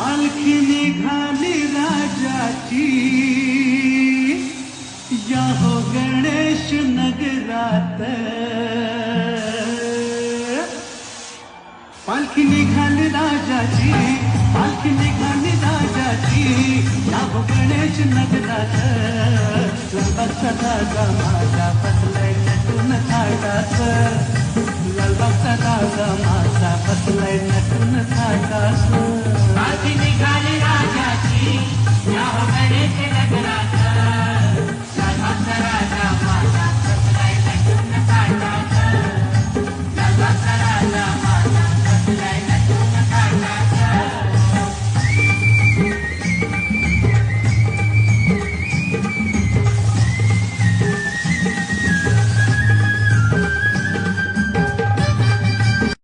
पालखी निघाली राजाची या हो गणेश नगरात पालखी निघाली राजाची पालखी निघाली राजाची या हो गणेश नगरात सर्वात सदा माझा पसलाय